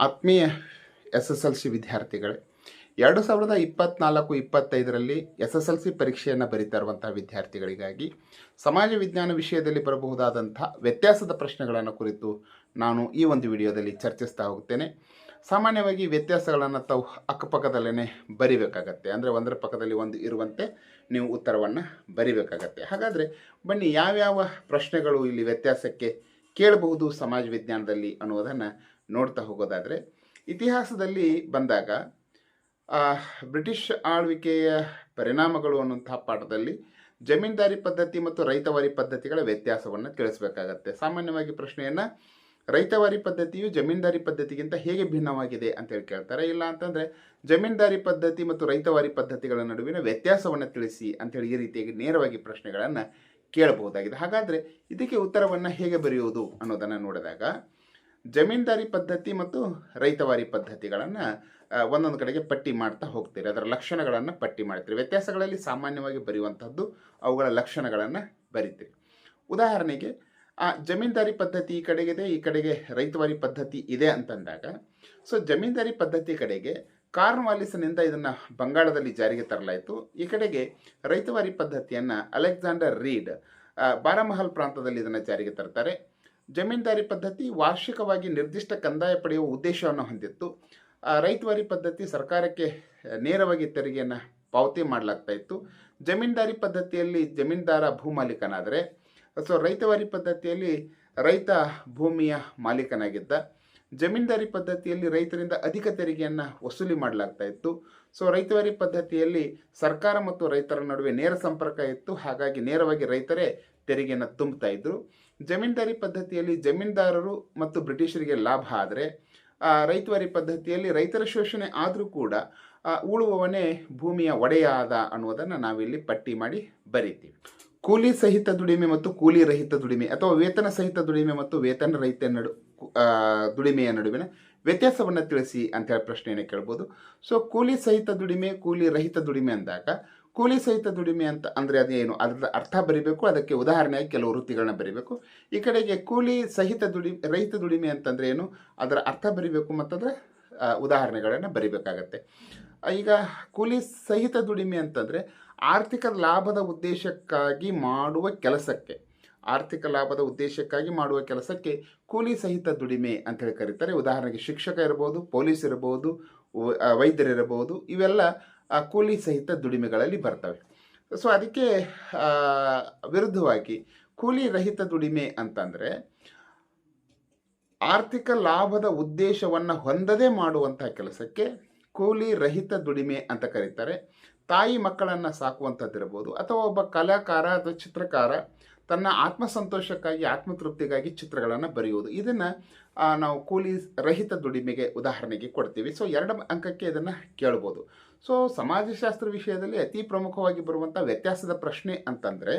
ಆತ್ಮೀಯ S S L C ವಿದ್ಯಾರ್ಥಿಗಳೇ, ಎರಡು ಸಾವಿರದ ಇಪ್ಪತ್ನಾಲ್ಕು ಇಪ್ಪತ್ತೈದರಲ್ಲಿ ಎಸ್ ಎಸ್ ಎಲ್ ಸಿ ಪರೀಕ್ಷೆಯನ್ನು ಬರೀತಾ ವಿದ್ಯಾರ್ಥಿಗಳಿಗಾಗಿ ಸಮಾಜ ವಿಜ್ಞಾನ ವಿಷಯದಲ್ಲಿ ಬರಬಹುದಾದಂಥ ವ್ಯತ್ಯಾಸದ ಪ್ರಶ್ನೆಗಳನ್ನು ಕುರಿತು ನಾನು ಈ ಒಂದು ವಿಡಿಯೋದಲ್ಲಿ ಚರ್ಚಿಸ್ತಾ ಹೋಗ್ತೇನೆ. ಸಾಮಾನ್ಯವಾಗಿ ವ್ಯತ್ಯಾಸಗಳನ್ನು ತಾವು ಅಕ್ಕಪಕ್ಕದಲ್ಲೇ ಬರಿಬೇಕಾಗತ್ತೆ. ಅಂದರೆ ಒಂದರ ಪಕ್ಕದಲ್ಲಿ ಒಂದು ಇರುವಂತೆ ನೀವು ಉತ್ತರವನ್ನು ಬರಿಬೇಕಾಗತ್ತೆ. ಹಾಗಾದರೆ ಬನ್ನಿ, ಯಾವ್ಯಾವ ಪ್ರಶ್ನೆಗಳು ಇಲ್ಲಿ ವ್ಯತ್ಯಾಸಕ್ಕೆ ಕೇಳಬಹುದು ಸಮಾಜ ವಿಜ್ಞಾನದಲ್ಲಿ ಅನ್ನೋದನ್ನು ನೋಡ್ತಾ ಹೋಗೋದಾದರೆ, ಇತಿಹಾಸದಲ್ಲಿ ಬಂದಾಗ ಬ್ರಿಟಿಷ್ ಆಳ್ವಿಕೆಯ ಪರಿಣಾಮಗಳು ಅನ್ನುವಂತಹ ಪಾಠದಲ್ಲಿ ಜಮೀನ್ದಾರಿ ಪದ್ಧತಿ ಮತ್ತು ರೈತವಾರಿ ಪದ್ಧತಿಗಳ ವ್ಯತ್ಯಾಸವನ್ನು ತಿಳಿಸಬೇಕಾಗತ್ತೆ. ಸಾಮಾನ್ಯವಾಗಿ ಪ್ರಶ್ನೆಯನ್ನು, ರೈತವಾರಿ ಪದ್ಧತಿಯು ಜಮೀನ್ದಾರಿ ಪದ್ಧತಿಗಿಂತ ಹೇಗೆ ಭಿನ್ನವಾಗಿದೆ ಅಂತೇಳಿ ಕೇಳ್ತಾರೆ. ಇಲ್ಲ ಅಂತಂದರೆ, ಜಮೀನ್ದಾರಿ ಪದ್ಧತಿ ಮತ್ತು ರೈತವಾರಿ ಪದ್ಧತಿಗಳ ನಡುವಿನ ವ್ಯತ್ಯಾಸವನ್ನು ತಿಳಿಸಿ ಅಂತೇಳಿ ಈ ರೀತಿಯಾಗಿ ನೇರವಾಗಿ ಪ್ರಶ್ನೆಗಳನ್ನು ಕೇಳಬಹುದಾಗಿದೆ. ಹಾಗಾದರೆ, ಇದಕ್ಕೆ ಉತ್ತರವನ್ನು ಹೇಗೆ ಬರೆಯುವುದು ಅನ್ನೋದನ್ನು ನೋಡಿದಾಗ ಜಮೀನ್ದಾರಿ ಪದ್ಧತಿ ಮತ್ತು ರೈತವಾರಿ ಪದ್ಧತಿಗಳನ್ನು ಒಂದೊಂದು ಕಡೆಗೆ ಪಟ್ಟಿ ಮಾಡ್ತಾ ಹೋಗ್ತೀರಿ. ಅದರ ಲಕ್ಷಣಗಳನ್ನು ಪಟ್ಟಿ ಮಾಡ್ತೀರಿ. ವ್ಯತ್ಯಾಸಗಳಲ್ಲಿ ಸಾಮಾನ್ಯವಾಗಿ ಬರೆಯುವಂಥದ್ದು ಅವುಗಳ ಲಕ್ಷಣಗಳನ್ನು ಬರಿತೀರಿ. ಉದಾಹರಣೆಗೆ, ಆ, ಜಮೀನ್ದಾರಿ ಪದ್ಧತಿ ಈ ಕಡೆಗಿದೆ, ಈ ಕಡೆಗೆ ರೈತವಾರಿ ಪದ್ಧತಿ ಇದೆ ಅಂತಂದಾಗ, ಸೊ ಜಮೀನ್ದಾರಿ ಪದ್ಧತಿ ಕಡೆಗೆ ಕಾರ್ನ್ವಾಲಿಸ್ನಿಂದ ಇದನ್ನು ಬಂಗಾಳದಲ್ಲಿ ಜಾರಿಗೆ ತರಲಾಯಿತು. ಈ ಕಡೆಗೆ ರೈತವಾರಿ ಪದ್ಧತಿಯನ್ನು ಅಲೆಕ್ಸಾಂಡರ್ ರೀಡ್ ಬಾರಮಹಲ್ ಪ್ರಾಂತದಲ್ಲಿ ಇದನ್ನು ಜಾರಿಗೆ ತರ್ತಾರೆ. ಜಮೀನ್ದಾರಿ ಪದ್ಧತಿ ವಾರ್ಷಿಕವಾಗಿ ನಿರ್ದಿಷ್ಟ ಕಂದಾಯ ಪಡೆಯುವ ಉದ್ದೇಶವನ್ನು ಹೊಂದಿತ್ತು. ರೈತವಾರಿ ಪದ್ಧತಿ ಸರ್ಕಾರಕ್ಕೆ ನೇರವಾಗಿ ತೆರಿಗೆಯನ್ನು ಪಾವತಿ ಮಾಡಲಾಗ್ತಾ ಇತ್ತು. ಜಮೀನ್ದಾರಿ ಪದ್ಧತಿಯಲ್ಲಿ ಜಮೀನ್ದಾರ ಭೂಮಾಲೀಕನಾದರೆ ಸೊ ರೈತವಾರಿ ಪದ್ಧತಿಯಲ್ಲಿ ರೈತ ಭೂಮಿಯ ಮಾಲೀಕನಾಗಿದ್ದ. ಜಮೀನ್ದಾರಿ ಪದ್ಧತಿಯಲ್ಲಿ ರೈತರಿಂದ ಅಧಿಕ ತೆರಿಗೆಯನ್ನು ವಸೂಲಿ ಮಾಡಲಾಗ್ತಾ ಇತ್ತು. ಸೊ ರೈತವಾರಿ ಪದ್ಧತಿಯಲ್ಲಿ ಸರ್ಕಾರ ಮತ್ತು ರೈತರ ನಡುವೆ ನೇರ ಸಂಪರ್ಕ ಇತ್ತು. ಹಾಗಾಗಿ ನೇರವಾಗಿ ರೈತರೇ ತೆರಿಗೆಯನ್ನು ತುಂಬುತ್ತಾ ಇದ್ರು. ಜಮೀನ್ದಾರಿ ಪದ್ಧತಿಯಲ್ಲಿ ಜಮೀನ್ದಾರರು ಮತ್ತು ಬ್ರಿಟಿಷರಿಗೆ ಲಾಭ ಆದರೆ ರೈತವಾರಿ ಪದ್ಧತಿಯಲ್ಲಿ ರೈತರ ಶೋಷಣೆ ಆದರೂ ಕೂಡ ಉಳುವವನೇ ಭೂಮಿಯ ಒಡೆಯ ಆದ ಅನ್ನೋದನ್ನು ನಾವಿಲ್ಲಿ ಪಟ್ಟಿ ಮಾಡಿ ಬರೀತೀವಿ. ಕೂಲಿ ಸಹಿತ ದುಡಿಮೆ ಮತ್ತು ಕೂಲಿ ರಹಿತ ದುಡಿಮೆ ಅಥವಾ ವೇತನ ಸಹಿತ ದುಡಿಮೆ ಮತ್ತು ವೇತನ ರಹಿತ ನಡು ದುಡಿಮೆಯ ನಡುವಿನ ವ್ಯತ್ಯಾಸವನ್ನು ತಿಳಿಸಿ ಅಂತ ಹೇಳಿ ಪ್ರಶ್ನೆಯನ್ನು ಕೇಳ್ಬೋದು. ಸೊ ಕೂಲಿ ಸಹಿತ ದುಡಿಮೆ, ಕೂಲಿ ರಹಿತ ದುಡಿಮೆ ಅಂದಾಗ ಕೂಲಿ ಸಹಿತ ದುಡಿಮೆ ಅಂತ ಅಂದರೆ ಅದೇನು? ಅದರ ಅರ್ಥ ಬರಿಬೇಕು. ಅದಕ್ಕೆ ಉದಾಹರಣೆಯಾಗಿ ಕೆಲವು ವೃತ್ತಿಗಳನ್ನ ಬರಿಬೇಕು. ಈ ಕಡೆಗೆ ಕೂಲಿ ಸಹಿತ ದುಡಿ, ರೈತ ದುಡಿಮೆ ಅಂತಂದ್ರೆ ಏನು? ಅದರ ಅರ್ಥ ಬರಿಬೇಕು ಮತ್ತು ಅದರ ಉದಾಹರಣೆಗಳನ್ನು ಬರಿಬೇಕಾಗತ್ತೆ. ಈಗ ಕೂಲಿ ಸಹಿತ ದುಡಿಮೆ ಅಂತಂದರೆ ಆರ್ಥಿಕ ಲಾಭದ ಉದ್ದೇಶಕ್ಕಾಗಿ ಮಾಡುವ ಕೆಲಸಕ್ಕೆ, ಆರ್ಥಿಕ ಲಾಭದ ಉದ್ದೇಶಕ್ಕಾಗಿ ಮಾಡುವ ಕೆಲಸಕ್ಕೆ ಕೂಲಿ ಸಹಿತ ದುಡಿಮೆ ಅಂತ ಹೇಳಿ ಕರೀತಾರೆ. ಉದಾಹರಣೆಗೆ ಶಿಕ್ಷಕ ಇರ್ಬೋದು, ಪೊಲೀಸ್ ಇರ್ಬೋದು ವೈದ್ಯರಿರಬಹುದು ಇವೆಲ್ಲ ಕೂಲಿ ಸಹಿತ ದುಡಿಮೆಗಳಲ್ಲಿ ಬರ್ತವೆ. ಸೊ ಅದಕ್ಕೆ ವಿರುದ್ಧವಾಗಿ ಕೂಲಿ ರಹಿತ ದುಡಿಮೆ ಅಂತಂದರೆ ಆರ್ಥಿಕ ಲಾಭದ ಉದ್ದೇಶವನ್ನು ಹೊಂದದೇ ಮಾಡುವಂಥ ಕೆಲಸಕ್ಕೆ ಕೂಲಿ ರಹಿತ ದುಡಿಮೆ ಅಂತ ಕರೀತಾರೆ. ತಾಯಿ ಮಕ್ಕಳನ್ನು ಸಾಕುವಂಥದ್ದಿರ್ಬೋದು ಅಥವಾ ಒಬ್ಬ ಕಲಾಕಾರ ಅಥವಾ ಚಿತ್ರಕಾರ ತನ್ನ ಆತ್ಮಸಂತೋಷಕ್ಕಾಗಿ, ಆತ್ಮತೃಪ್ತಿಗಾಗಿ ಚಿತ್ರಗಳನ್ನು ಬರೆಯುವುದು. ಇದನ್ನು ನಾವು ಕೂಲಿ ರಹಿತ ದುಡಿಮೆಗೆ ಉದಾಹರಣೆಗೆ ಕೊಡ್ತೀವಿ. ಸೊ ಎರಡು ಅಂಕಕ್ಕೆ ಇದನ್ನು ಕೇಳ್ಬೋದು. ಸೊ ಸಮಾಜಶಾಸ್ತ್ರ ವಿಷಯದಲ್ಲಿ ಅತಿ ಪ್ರಮುಖವಾಗಿ ಬರುವಂಥ ವ್ಯತ್ಯಾಸದ ಪ್ರಶ್ನೆ ಅಂತಂದರೆ,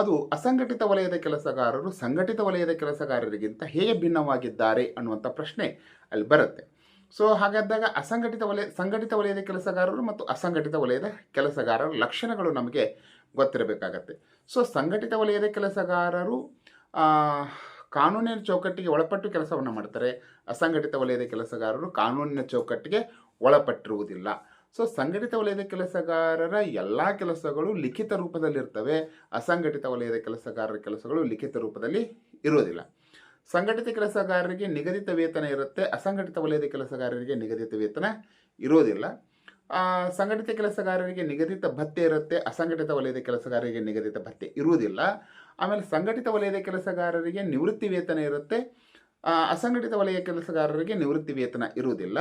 ಅದು ಅಸಂಘಟಿತ ವಲಯದ ಕೆಲಸಗಾರರು ಸಂಘಟಿತ ವಲಯದ ಕೆಲಸಗಾರರಿಗಿಂತ ಹೇಗೆ ಭಿನ್ನವಾಗಿದ್ದಾರೆ ಅನ್ನುವಂಥ ಪ್ರಶ್ನೆ ಅಲ್ಲಿ ಬರುತ್ತೆ. ಸೊ ಹಾಗಾದಾಗ ಅಸಂಘಟಿತ ವಲಯ, ಸಂಘಟಿತ ವಲಯದ ಕೆಲಸಗಾರರು ಮತ್ತು ಅಸಂಘಟಿತ ವಲಯದ ಕೆಲಸಗಾರರ ಲಕ್ಷಣಗಳು ನಮಗೆ ಗೊತ್ತಿರಬೇಕಾಗತ್ತೆ. ಸೊ ಸಂಘಟಿತ ವಲಯದ ಕೆಲಸಗಾರರು ಕಾನೂನಿನ ಚೌಕಟ್ಟಿಗೆ ಒಳಪಟ್ಟು ಕೆಲಸವನ್ನು ಮಾಡ್ತಾರೆ. ಅಸಂಘಟಿತ ವಲಯದ ಕೆಲಸಗಾರರು ಕಾನೂನಿನ ಚೌಕಟ್ಟಿಗೆ ಒಳಪಟ್ಟಿರುವುದಿಲ್ಲ. ಸೊ ಸಂಘಟಿತ ವಲಯದ ಕೆಲಸಗಾರರ ಎಲ್ಲ ಕೆಲಸಗಳು ಲಿಖಿತ ರೂಪದಲ್ಲಿರ್ತವೆ. ಅಸಂಘಟಿತ ವಲಯದ ಕೆಲಸಗಾರರ ಕೆಲಸಗಳು ಲಿಖಿತ ರೂಪದಲ್ಲಿ ಇರುವುದಿಲ್ಲ. ಸಂಘಟಿತ ಕೆಲಸಗಾರರಿಗೆ ನಿಗದಿತ ವೇತನ ಇರುತ್ತೆ. ಅಸಂಘಟಿತ ವಲಯದ ಕೆಲಸಗಾರರಿಗೆ ನಿಗದಿತ ವೇತನ ಇರೋದಿಲ್ಲ ಸಂಘಟಿತ ಕೆಲಸಗಾರರಿಗೆ ನಿಗದಿತ ಭತ್ಯೆ ಇರುತ್ತೆ, ಅಸಂಘಟಿತ ವಲಯದ ಕೆಲಸಗಾರರಿಗೆ ನಿಗದಿತ ಭತ್ಯೆ ಇರುವುದಿಲ್ಲ. ಆಮೇಲೆ ಸಂಘಟಿತ ವಲಯದ ಕೆಲಸಗಾರರಿಗೆ ನಿವೃತ್ತಿ ವೇತನ ಇರುತ್ತೆ ಅಸಂಘಟಿತ ವಲಯ ಕೆಲಸಗಾರರಿಗೆ ನಿವೃತ್ತಿ ವೇತನ ಇರುವುದಿಲ್ಲ.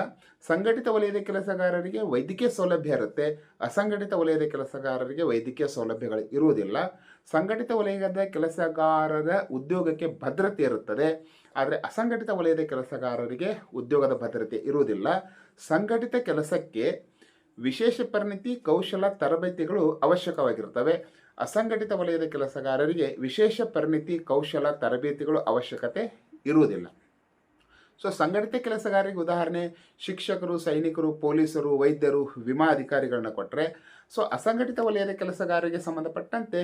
ಸಂಘಟಿತ ವಲಯದ ಕೆಲಸಗಾರರಿಗೆ ವೈದ್ಯಕೀಯ ಸೌಲಭ್ಯ ಇರುತ್ತೆ, ಅಸಂಘಟಿತ ವಲಯದ ಕೆಲಸಗಾರರಿಗೆ ವೈದ್ಯಕೀಯ ಸೌಲಭ್ಯಗಳು ಇರುವುದಿಲ್ಲ. ಸಂಘಟಿತ ವಲಯದ ಕೆಲಸಗಾರರ ಉದ್ಯೋಗಕ್ಕೆ ಭದ್ರತೆ ಇರುತ್ತದೆ, ಆದರೆ ಅಸಂಘಟಿತ ವಲಯದ ಕೆಲಸಗಾರರಿಗೆ ಉದ್ಯೋಗದ ಭದ್ರತೆ ಇರುವುದಿಲ್ಲ. ಸಂಘಟಿತ ಕೆಲಸಕ್ಕೆ ವಿಶೇಷ ಪರಿಣಿತಿ, ಕೌಶಲ, ತರಬೇತಿಗಳು ಅವಶ್ಯಕವಾಗಿರುತ್ತವೆ. ಅಸಂಘಟಿತ ವಲಯದ ಕೆಲಸಗಾರರಿಗೆ ವಿಶೇಷ ಪರಿಣಿತಿ, ಕೌಶಲ, ತರಬೇತಿಗಳು ಅವಶ್ಯಕತೆ ಇರುವುದಿಲ್ಲ. ಸೊ ಸಂಘಟಿತ ಕೆಲಸಗಾರರಿಗೆ ಉದಾಹರಣೆ, ಶಿಕ್ಷಕರು, ಸೈನಿಕರು, ಪೊಲೀಸರು, ವೈದ್ಯರು, ವಿಮಾ ಅಧಿಕಾರಿಗಳನ್ನ ಕೊಟ್ಟರೆ ಸೊ ಅಸಂಘಟಿತ ವಲಯದ ಕೆಲಸಗಾರರಿಗೆ ಸಂಬಂಧಪಟ್ಟಂತೆ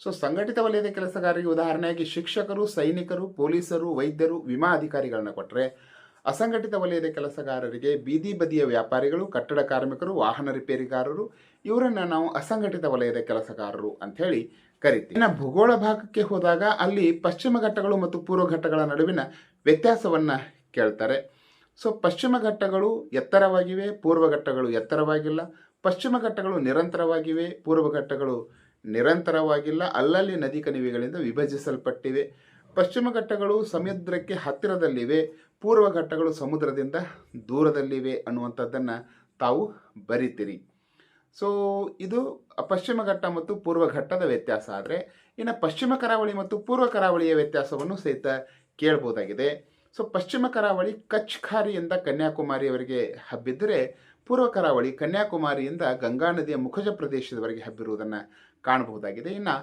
ಸೊ ಸಂಘಟಿತ ವಲಯದ ಕೆಲಸಗಾರರಿಗೆ ಉದಾಹರಣೆಯಾಗಿ ಶಿಕ್ಷಕರು, ಸೈನಿಕರು, ಪೊಲೀಸರು, ವೈದ್ಯರು, ವಿಮಾ ಅಧಿಕಾರಿಗಳನ್ನ ಕೊಟ್ಟರೆ ಅಸಂಘಟಿತ ವಲಯದ ಕೆಲಸಗಾರರಿಗೆ ಬೀದಿ ಬದಿಯ ವ್ಯಾಪಾರಿಗಳು, ಕಟ್ಟಡ ಕಾರ್ಮಿಕರು, ವಾಹನ ರಿಪೇರಿಗಾರರು, ಇವರನ್ನ ನಾವು ಅಸಂಘಟಿತ ವಲಯದ ಕೆಲಸಗಾರರು ಅಂತ ಹೇಳಿ ಕರಿತೀವಿ. ಇನ್ನು ಭೂಗೋಳ ಭಾಗಕ್ಕೆ ಹೋದಾಗ ಅಲ್ಲಿ ಪಶ್ಚಿಮ ಘಟ್ಟಗಳು ಮತ್ತು ಪೂರ್ವ ಘಟ್ಟಗಳ ನಡುವಿನ ವ್ಯತ್ಯಾಸವನ್ನ ಕೇಳ್ತಾರೆ. ಸೊ ಪಶ್ಚಿಮ ಘಟ್ಟಗಳು ಎತ್ತರವಾಗಿವೆ, ಪೂರ್ವ ಘಟ್ಟಗಳು ಎತ್ತರವಾಗಿಲ್ಲ. ಪಶ್ಚಿಮ ಘಟ್ಟಗಳು ನಿರಂತರವಾಗಿವೆ, ಪೂರ್ವ ಘಟ್ಟಗಳು ನಿರಂತರವಾಗಿಲ್ಲ. ಅಲ್ಲಲ್ಲಿ ನದಿ ಕಣಿವೆಗಳಿಂದ ವಿಭಜಿಸಲ್ಪಟ್ಟಿವೆ. ಪಶ್ಚಿಮ ಘಟ್ಟಗಳು ಸಮುದ್ರಕ್ಕೆ ಹತ್ತಿರದಲ್ಲಿವೆ. ಪೂರ್ವ ಘಟ್ಟಗಳು ಸಮುದ್ರದಿಂದ ದೂರದಲ್ಲಿವೆ ಅನ್ನುವಂಥದ್ದನ್ನು ತಾವು ಬರಿತೀರಿ. ಸೊ ಇದು ಪಶ್ಚಿಮ ಘಟ್ಟ ಮತ್ತು ಪೂರ್ವ ಘಟ್ಟದ ವ್ಯತ್ಯಾಸ ಆದರೆ, ಇನ್ನು ಪಶ್ಚಿಮ ಕರಾವಳಿ ಮತ್ತು ಪೂರ್ವ ಕರಾವಳಿಯ ವ್ಯತ್ಯಾಸವನ್ನು ಸಹಿತ ಕೇಳ್ಬೋದಾಗಿದೆ. ಸೊ ಪಶ್ಚಿಮ ಕರಾವಳಿ ಕಚ್ ಖಾರಿಯಿಂದ ಕನ್ಯಾಕುಮಾರಿಯವರೆಗೆ ಹಬ್ಬಿದ್ದರೆ, ಪೂರ್ವ ಕರಾವಳಿ ಕನ್ಯಾಕುಮಾರಿಯಿಂದ ಗಂಗಾ ನದಿಯ ಮುಖಜ ಪ್ರದೇಶದವರೆಗೆ ಹಬ್ಬಿರುವುದನ್ನು ಕಾಣಬಹುದಾಗಿದೆ. ಇನ್ನು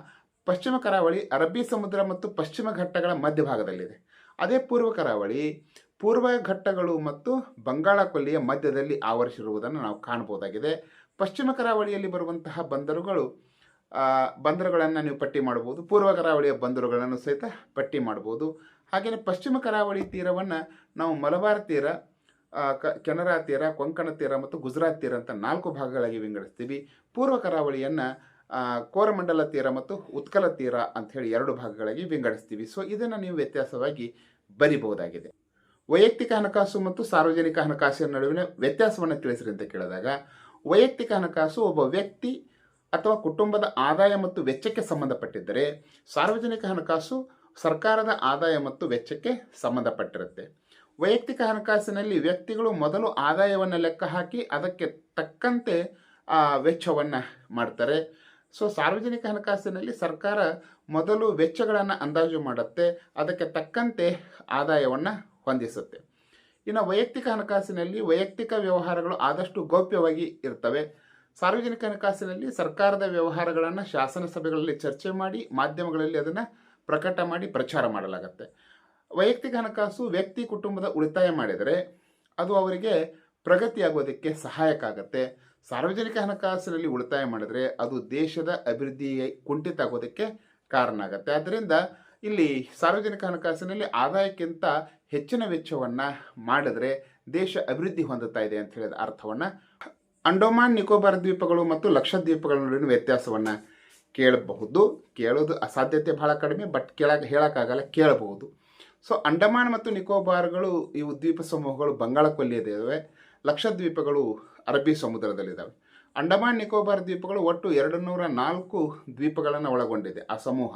ಪಶ್ಚಿಮ ಕರಾವಳಿ ಅರಬ್ಬಿ ಸಮುದ್ರ ಮತ್ತು ಪಶ್ಚಿಮ ಘಟ್ಟಗಳ ಮಧ್ಯಭಾಗದಲ್ಲಿದೆ. ಅದೇ ಪೂರ್ವ ಕರಾವಳಿ ಪೂರ್ವ ಘಟ್ಟಗಳು ಮತ್ತು ಬಂಗಾಳ ಕೊಲ್ಲಿಯ ಮಧ್ಯದಲ್ಲಿ ಆವರಿಸಿರುವುದನ್ನು ನಾವು ಕಾಣಬಹುದಾಗಿದೆ. ಪಶ್ಚಿಮ ಕರಾವಳಿಯಲ್ಲಿ ಬರುವಂತಹ ಬಂದರುಗಳು ಬಂದರುಗಳನ್ನು ನೀವು ಪಟ್ಟಿ ಮಾಡಬಹುದು. ಪೂರ್ವ ಕರಾವಳಿಯ ಬಂದರುಗಳನ್ನು ಸಹಿತ ಪಟ್ಟಿ ಮಾಡಬಹುದು. ಹಾಗೆಯೇ ಪಶ್ಚಿಮ ಕರಾವಳಿ ತೀರವನ್ನು ನಾವು ಮಲಬಾರ್ ತೀರ ಕೆನರಾ ತೀರ, ಕೊಂಕಣ ತೀರ ಮತ್ತು ಗುಜರಾತ್ ತೀರ ಅಂತ ನಾಲ್ಕು ಭಾಗಗಳಾಗಿ ವಿಂಗಡಿಸ್ತೀವಿ. ಪೂರ್ವ ಕರಾವಳಿಯನ್ನು ಕೋರಮಂಡಲ ತೀರ ಮತ್ತು ಉತ್ಕಲ ತೀರ ಅಂತ ಹೇಳಿ ಎರಡು ಭಾಗಗಳಾಗಿ ವಿಂಗಡಿಸ್ತೀವಿ. ಸೊ ಇದನ್ನು ನೀವು ವ್ಯತ್ಯಾಸವಾಗಿ ಬರಿಬಹುದಾಗಿದೆ. ವೈಯಕ್ತಿಕ ಹಣಕಾಸು ಮತ್ತು ಸಾರ್ವಜನಿಕ ಹಣಕಾಸಿನ ನಡುವಿನ ವ್ಯತ್ಯಾಸವನ್ನು ತಿಳಿಸ್ರಿ ಅಂತ ಕೇಳಿದಾಗ, ವೈಯಕ್ತಿಕ ಹಣಕಾಸು ಒಬ್ಬ ವ್ಯಕ್ತಿ ಅಥವಾ ಕುಟುಂಬದ ಆದಾಯ ಮತ್ತು ವೆಚ್ಚಕ್ಕೆ ಸಂಬಂಧಪಟ್ಟಿದ್ದರೆ, ಸಾರ್ವಜನಿಕ ಹಣಕಾಸು ಸರ್ಕಾರದ ಆದಾಯ ಮತ್ತು ವೆಚ್ಚಕ್ಕೆ ಸಂಬಂಧಪಟ್ಟಿರುತ್ತೆ. ವೈಯಕ್ತಿಕ ಹಣಕಾಸಿನಲ್ಲಿ ವ್ಯಕ್ತಿಗಳು ಮೊದಲು ಆದಾಯವನ್ನು ಲೆಕ್ಕ ಹಾಕಿ ಅದಕ್ಕೆ ತಕ್ಕಂತೆ ವೆಚ್ಚವನ್ನು ಮಾಡ್ತಾರೆ. ಸೊ, ಸಾರ್ವಜನಿಕ ಹಣಕಾಸಿನಲ್ಲಿ ಸರ್ಕಾರ ಮೊದಲು ವೆಚ್ಚಗಳನ್ನು ಅಂದಾಜು ಮಾಡುತ್ತೆ, ಅದಕ್ಕೆ ತಕ್ಕಂತೆ ಆದಾಯವನ್ನು ಹೊಂದಿಸುತ್ತೆ. ಇನ್ನು ವೈಯಕ್ತಿಕ ಹಣಕಾಸಿನಲ್ಲಿ ವೈಯಕ್ತಿಕ ವ್ಯವಹಾರಗಳು ಆದಷ್ಟು ಗೌಪ್ಯವಾಗಿ ಇರ್ತವೆ. ಸಾರ್ವಜನಿಕ ಹಣಕಾಸಿನಲ್ಲಿ ಸರ್ಕಾರದ ವ್ಯವಹಾರಗಳನ್ನು ಶಾಸನ ಸಭೆಗಳಲ್ಲಿ ಚರ್ಚೆ ಮಾಡಿ, ಮಾಧ್ಯಮಗಳಲ್ಲಿ ಅದನ್ನು ಪ್ರಕಟ ಮಾಡಿ ಪ್ರಚಾರ ಮಾಡಲಾಗುತ್ತೆ. ವೈಯಕ್ತಿಕ ಹಣಕಾಸು ವ್ಯಕ್ತಿ ಕುಟುಂಬದ ಉಳಿತಾಯ ಮಾಡಿದರೆ ಅದು ಅವರಿಗೆ ಪ್ರಗತಿಯಾಗೋದಕ್ಕೆ ಸಹಾಯಕ ಆಗುತ್ತೆ. ಸಾರ್ವಜನಿಕ ಹಣಕಾಸಿನಲ್ಲಿ ಉಳಿತಾಯ ಮಾಡಿದರೆ ಅದು ದೇಶದ ಅಭಿವೃದ್ಧಿ ಕುಂಠಿತ ಆಗೋದಕ್ಕೆ ಕಾರಣ ಆಗುತ್ತೆ. ಆದ್ದರಿಂದ ಇಲ್ಲಿ ಸಾರ್ವಜನಿಕ ಹಣಕಾಸಿನಲ್ಲಿ ಆದಾಯಕ್ಕಿಂತ ಹೆಚ್ಚಿನ ವೆಚ್ಚವನ್ನು ಮಾಡಿದ್ರೆ ದೇಶ ಅಭಿವೃದ್ಧಿ ಹೊಂದುತ್ತಾ ಇದೆ ಅಂತ ಹೇಳಿದ ಅರ್ಥವನ್ನು ಅಂಡೋಮಾನ್, ನಿಕೋಬಾರ್ ದ್ವೀಪಗಳು ಮತ್ತು ಲಕ್ಷದ್ವೀಪಗಳ ನಡುವಿನ ವ್ಯತ್ಯಾಸವನ್ನು ಕೇಳಬಹುದು. ಕೇಳೋದು ಅಸಾಧ್ಯತೆ ಬಹಳ ಕಡಿಮೆ ಬಟ್ ಕೇಳಕ್ಕೆ ಹೇಳೋಕ್ಕಾಗಲ್ಲ, ಕೇಳಬಹುದು. ಸೊ ಅಂಡಮಾನ್ ಮತ್ತು ನಿಕೋಬಾರ್ಗಳು ಇವು ದ್ವೀಪ ಸಮೂಹಗಳು ಬಂಗಾಳ ಕೊಲ್ಲಿಯದಿದ್ದಾವೆ ಲಕ್ಷದ್ವೀಪಗಳು ಅರಬ್ಬಿ ಸಮುದ್ರದಲ್ಲಿದ್ದಾವೆ ಅಂಡಮಾನ್, ನಿಕೋಬಾರ್ ದ್ವೀಪಗಳು ಒಟ್ಟು ಎರಡು ನೂರ ನಾಲ್ಕು ದ್ವೀಪಗಳನ್ನು ಒಳಗೊಂಡಿದೆ ಆ ಸಮೂಹ.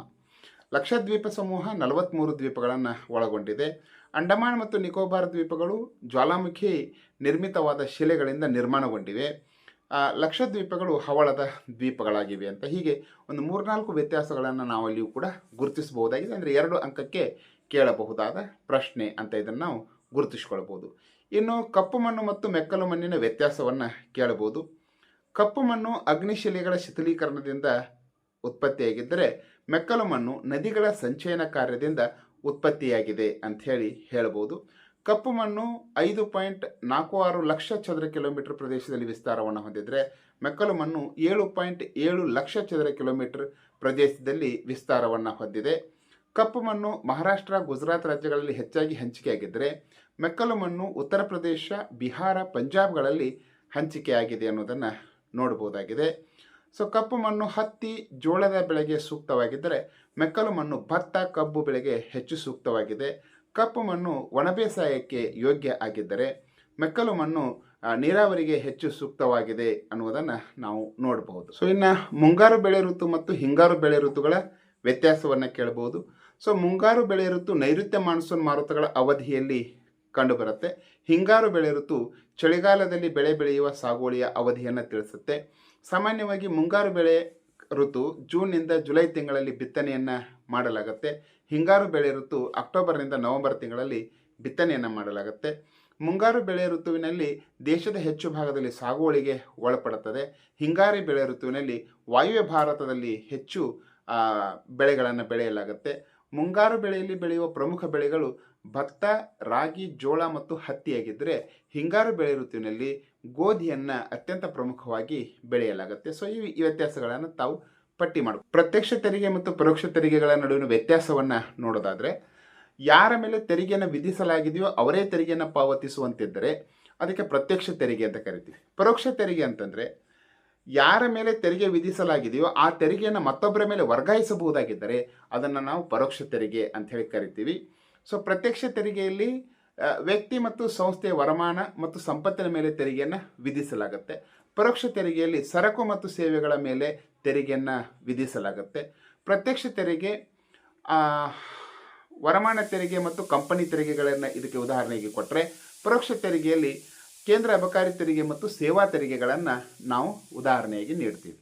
ಲಕ್ಷದ್ವೀಪ ಸಮೂಹ ನಲವತ್ತ್ಮೂರು ದ್ವೀಪಗಳನ್ನು ಒಳಗೊಂಡಿದೆ. ಅಂಡಮಾನ್ ಮತ್ತು ನಿಕೋಬಾರ್ ದ್ವೀಪಗಳು ಜ್ವಾಲಾಮುಖಿ ನಿರ್ಮಿತವಾದ ಶಿಲೆಗಳಿಂದ ನಿರ್ಮಾಣಗೊಂಡಿವೆ. ಲಕ್ಷದ್ವೀಪಗಳು ಹವಳದ ದ್ವೀಪಗಳಾಗಿವೆ ಅಂತ. ಹೀಗೆ ಒಂದು ಮೂರ್ನಾಲ್ಕು ವ್ಯತ್ಯಾಸಗಳನ್ನು ನಾವು ಅಲ್ಲಿಯೂ ಕೂಡ ಗುರುತಿಸಬಹುದಾಗಿದೆ. ಅಂದರೆ ಎರಡು ಅಂಕಕ್ಕೆ ಕೇಳಬಹುದಾದ ಪ್ರಶ್ನೆ ಅಂತ ಇದನ್ನು ನಾವು ಗುರುತಿಸ್ಕೊಳ್ಬೋದು ಇನ್ನು ಕಪ್ಪು ಮಣ್ಣು ಮತ್ತು ಮೆಕ್ಕಲು ಮಣ್ಣಿನ ವ್ಯತ್ಯಾಸವನ್ನು ಕೇಳಬಹುದು. ಕಪ್ಪು ಮಣ್ಣು ಅಗ್ನಿಶಿಲೆಗಳ ಶಿಥಿಲೀಕರಣದಿಂದ ಉತ್ಪತ್ತಿಯಾಗಿದ್ದರೆ ಮೆಕ್ಕಲು ಮಣ್ಣು ನದಿಗಳ ಸಂಚಯನ ಕಾರ್ಯದಿಂದ ಉತ್ಪತ್ತಿಯಾಗಿದೆ ಅಂತ ಹೇಳಿ ಹೇಳ್ಬೋದು. ಕಪ್ಪು ಮಣ್ಣು ಐದು ಪಾಯಿಂಟ್ ನಾಲ್ಕು ಆರು ಲಕ್ಷ ಚದರ ಕಿಲೋಮೀಟರ್ ಪ್ರದೇಶದಲ್ಲಿ ವಿಸ್ತಾರವನ್ನು ಹೊಂದಿದರೆ ಮೆಕ್ಕಲು ಮಣ್ಣು ಏಳು ಪಾಯಿಂಟ್ ಏಳು ಲಕ್ಷ ಚದರ ಕಿಲೋಮೀಟರ್ ಪ್ರದೇಶದಲ್ಲಿ ವಿಸ್ತಾರವನ್ನು ಹೊಂದಿದೆ. ಕಪ್ಪು ಮಣ್ಣು ಮಹಾರಾಷ್ಟ್ರ, ಗುಜರಾತ್ ರಾಜ್ಯಗಳಲ್ಲಿ ಹೆಚ್ಚಾಗಿ ಹಂಚಿಕೆಯಾಗಿದ್ದರೆ ಮೆಕ್ಕಲು ಮಣ್ಣು ಉತ್ತರ ಪ್ರದೇಶ, ಬಿಹಾರ, ಪಂಜಾಬ್ಗಳಲ್ಲಿ ಹಂಚಿಕೆಯಾಗಿದೆ ಅನ್ನೋದನ್ನು ನೋಡ್ಬೋದಾಗಿದೆ. ಸೊ ಕಪ್ಪು ಮಣ್ಣು ಹತ್ತಿ ಜೋಳದ ಬೆಳೆಗೆ ಸೂಕ್ತವಾಗಿದ್ದರೆ ಮೆಕ್ಕಲು ಮಣ್ಣು ಭತ್ತ ಕಬ್ಬು ಬೆಳೆಗೆ ಹೆಚ್ಚು ಸೂಕ್ತವಾಗಿದೆ. ಕಪ್ಪು ಮಣ್ಣು ಒಣ ಬೇಸಾಯಕ್ಕೆ ಯೋಗ್ಯ ಆಗಿದ್ದರೆ ಮೆಕ್ಕಲು ಮಣ್ಣು ನೀರಾವರಿಗೆ ಹೆಚ್ಚು ಸೂಕ್ತವಾಗಿದೆ ಅನ್ನುವುದನ್ನು ನಾವು ನೋಡಬಹುದು. ಸೊ ಇನ್ನು ಮುಂಗಾರು ಬೆಳೆ ಋತು ಮತ್ತು ಹಿಂಗಾರು ಬೆಳೆ ಋತುಗಳ ವ್ಯತ್ಯಾಸವನ್ನು ಕೇಳಬಹುದು. ಸೊ ಮುಂಗಾರು ಬೆಳೆ ಋತು ನೈಋತ್ಯ ಮಾನ್ಸೂನ್ ಮಾರುತಗಳ ಅವಧಿಯಲ್ಲಿ ಕಂಡುಬರುತ್ತೆ. ಹಿಂಗಾರು ಬೆಳೆ ಋತು ಚಳಿಗಾಲದಲ್ಲಿ ಬೆಳೆ ಬೆಳೆಯುವ ಸಾಗುವಳಿಯ ಅವಧಿಯನ್ನು ತಿಳಿಸುತ್ತೆ. ಸಾಮಾನ್ಯವಾಗಿ ಮುಂಗಾರು ಬೆಳೆ ಋತು ಜೂನ್ನಿಂದ ಜುಲೈ ತಿಂಗಳಲ್ಲಿ ಬಿತ್ತನೆಯನ್ನು ಮಾಡಲಾಗುತ್ತೆ. ಹಿಂಗಾರು ಬೆಳೆ ಋತು ಅಕ್ಟೋಬರ್ನಿಂದ ನವೆಂಬರ್ ತಿಂಗಳಲ್ಲಿ ಬಿತ್ತನೆಯನ್ನು ಮಾಡಲಾಗುತ್ತೆ. ಮುಂಗಾರು ಬೆಳೆ ಋತುವಿನಲ್ಲಿ ದೇಶದ ಹೆಚ್ಚು ಭಾಗದಲ್ಲಿ ಸಾಗುವಳಿಗೆ ಒಳಪಡುತ್ತದೆ. ಹಿಂಗಾರಿ ಬೆಳೆ ಋತುವಿನಲ್ಲಿ ವಾಯುವ್ಯ ಭಾರತದಲ್ಲಿ ಹೆಚ್ಚು ಬೆಳೆಗಳನ್ನು ಬೆಳೆಯಲಾಗುತ್ತೆ. ಮುಂಗಾರು ಬೆಳೆಯಲ್ಲಿ ಬೆಳೆಯುವ ಪ್ರಮುಖ ಬೆಳೆಗಳು ಭತ್ತ ರಾಗಿ, ಜೋಳ ಮತ್ತು ಹತ್ತಿಯಾಗಿದ್ದರೆ ಹಿಂಗಾರು ಬೆಳೆ ಋತುವಿನಲ್ಲಿ ಗೋಧಿಯನ್ನು ಅತ್ಯಂತ ಪ್ರಮುಖವಾಗಿ ಬೆಳೆಯಲಾಗುತ್ತೆ. ಸೊ ಈ ವ್ಯತ್ಯಾಸಗಳನ್ನು ತಾವು ಪಟ್ಟಿ ಮಾಡು, ಪ್ರತ್ಯಕ್ಷ ತೆರಿಗೆ ಮತ್ತು ಪರೋಕ್ಷ ತೆರಿಗೆಗಳ ನಡುವಿನ ವ್ಯತ್ಯಾಸವನ್ನು ನೋಡೋದಾದರೆ, ಯಾರ ಮೇಲೆ ತೆರಿಗೆಯನ್ನು ವಿಧಿಸಲಾಗಿದೆಯೋ ಅವರೇ ತೆರಿಗೆಯನ್ನು ಪಾವತಿಸುವಂತಿದ್ದರೆ ಅದಕ್ಕೆ ಪ್ರತ್ಯಕ್ಷ ತೆರಿಗೆ ಅಂತ ಕರಿತೀವಿ. ಪರೋಕ್ಷ ತೆರಿಗೆ ಅಂತಂದರೆ, ಯಾರ ಮೇಲೆ ತೆರಿಗೆ ವಿಧಿಸಲಾಗಿದೆಯೋ ಆ ತೆರಿಗೆಯನ್ನು ಮತ್ತೊಬ್ಬರ ಮೇಲೆ ವರ್ಗಾಯಿಸಬಹುದಾಗಿದ್ದರೆ ಅದನ್ನು ನಾವು ಪರೋಕ್ಷ ತೆರಿಗೆ ಅಂತ ಹೇಳಿ ಕರಿತೀವಿ. ಸೊ ಪ್ರತ್ಯಕ್ಷ ತೆರಿಗೆಯಲ್ಲಿ ವ್ಯಕ್ತಿ ಮತ್ತು ಸಂಸ್ಥೆಯ ವರಮಾನ ಮತ್ತು ಸಂಪತ್ತಿನ ಮೇಲೆ ತೆರಿಗೆಯನ್ನು ವಿಧಿಸಲಾಗುತ್ತೆ ಪರೋಕ್ಷ ತೆರಿಗೆಯಲ್ಲಿ ಸರಕು ಮತ್ತು ಸೇವೆಗಳ ಮೇಲೆ ತೆರಿಗೆಯನ್ನು ವಿಧಿಸಲಾಗುತ್ತೆ ಪ್ರತ್ಯಕ್ಷ ತೆರಿಗೆ ವರಮಾನ ತೆರಿಗೆ ಮತ್ತು ಕಂಪನಿ ತೆರಿಗೆಗಳನ್ನು ಇದಕ್ಕೆ ಉದಾಹರಣೆಗೆ ಕೊಟ್ಟರೆ ಪರೋಕ್ಷ ತೆರಿಗೆಯಲ್ಲಿ ಕೇಂದ್ರ ಅಬಕಾರಿ ತೆರಿಗೆ ಮತ್ತು ಸೇವಾ ತೆರಿಗೆಗಳನ್ನು ನಾವು ಉದಾಹರಣೆಯಾಗಿ ನೀಡ್ತೀವಿ